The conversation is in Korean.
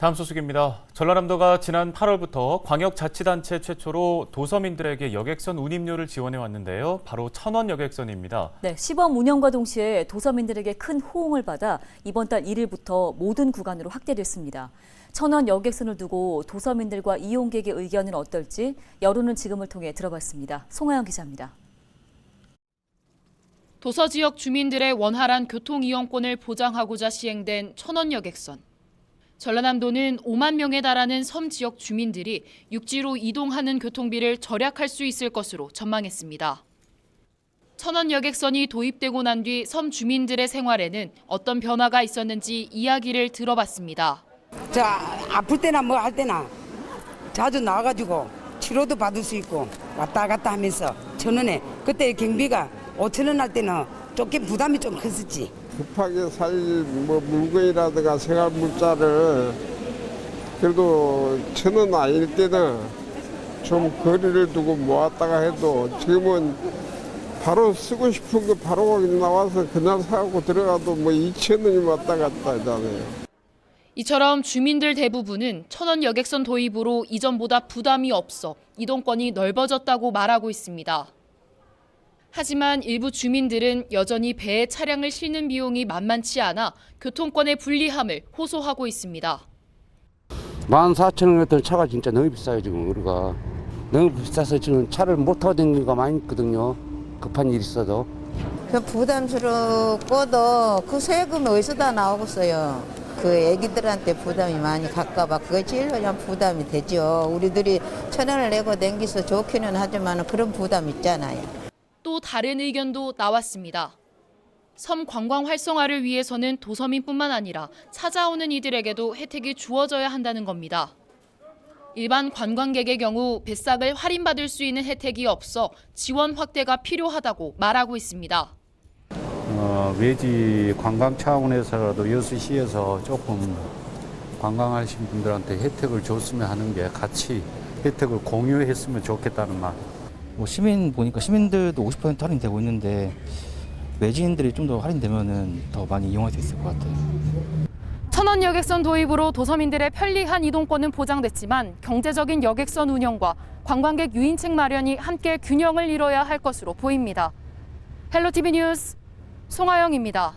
다음 소식입니다. 전라남도가 지난 8월부터 광역자치단체 최초로 도서민들에게 여객선 운임료를 지원해 왔는데요. 바로 천원 여객선입니다. 네, 시범 운영과 동시에 도서민들에게 큰 호응을 받아 이번 달 1일부터 모든 구간으로 확대됐습니다. 천원 여객선을 두고 도서민들과 이용객의 의견은 어떨지 여론은 지금을 통해 들어봤습니다. 송하영 기자입니다. 도서 지역 주민들의 원활한 교통 이용권을 보장하고자 시행된 천원 여객선. 전라남도는 5만 명에 달하는 섬 지역 주민들이 육지로 이동하는 교통비를 절약할 수 있을 것으로 전망했습니다. 천원 여객선이 도입되고 난 뒤 섬 주민들의 생활에는 어떤 변화가 있었는지 이야기를 들어봤습니다. 저 아플 때나 뭐 할 때나 자주 나와가지고 치료도 받을 수 있고 왔다 갔다 하면서 천 원에 그때 경비가 오천 원 할 때는 조금 부담이 좀 컸었지. 급하게 살 뭐 물건이라든가 생활 물자를 그래도 천 원 아닐 때는 좀 거리를 두고 모았다가 해도 지금은 바로 쓰고 싶은 거 바로 나와서 그냥 사고 들어가도 뭐 이천 원이 왔다 갔다 하잖아요. 이처럼 주민들 대부분은 천원 여객선 도입으로 이전보다 부담이 없어 이동권이 넓어졌다고 말하고 있습니다. 하지만 일부 주민들은 여전히 배에 차량을 실는 비용이 만만치 않아 교통권의 불리함을 호소하고 있습니다. 14,000원 같은 차가 진짜 너무 비싸요 지금 우리가 너무 비싸서 지금 차를 못 타고 다니는 거 많이 있거든요 급한 일 있어도 그 부담스럽고도 그 세금이 어디서 다 나오겠어요. 그 애기들한테 부담이 많이 갈까봐 그게 제일 그냥 부담이 되죠. 우리들이 천 원을 내고 댕기서 좋기는 하지만 그런 부담 있잖아요. 또 다른 의견도 나왔습니다. 섬 관광 활성화를 위해서는 도서민뿐만 아니라 찾아오는 이들에게도 혜택이 주어져야 한다는 겁니다. 일반 관광객의 경우 뱃삭을 할인받을 수 있는 혜택이 없어 지원 확대가 필요하다고 말하고 있습니다. 어, 외지 관광 차원에서라도 여수시에서 조금 관광하신 분들한테 혜택을 줬으면 하는 게 같이 혜택을 공유했으면 좋겠다는 말. 뭐 시민 보니까 시민들도 50% 할인되고 있는데 외지인들이 좀 더 할인되면은 더 많이 이용할 수 있을 것 같아요. 천원 여객선 도입으로 도서민들의 편리한 이동권은 보장됐지만 경제적인 여객선 운영과 관광객 유인책 마련이 함께 균형을 이뤄야 할 것으로 보입니다. 헬로티비 뉴스 송하영입니다.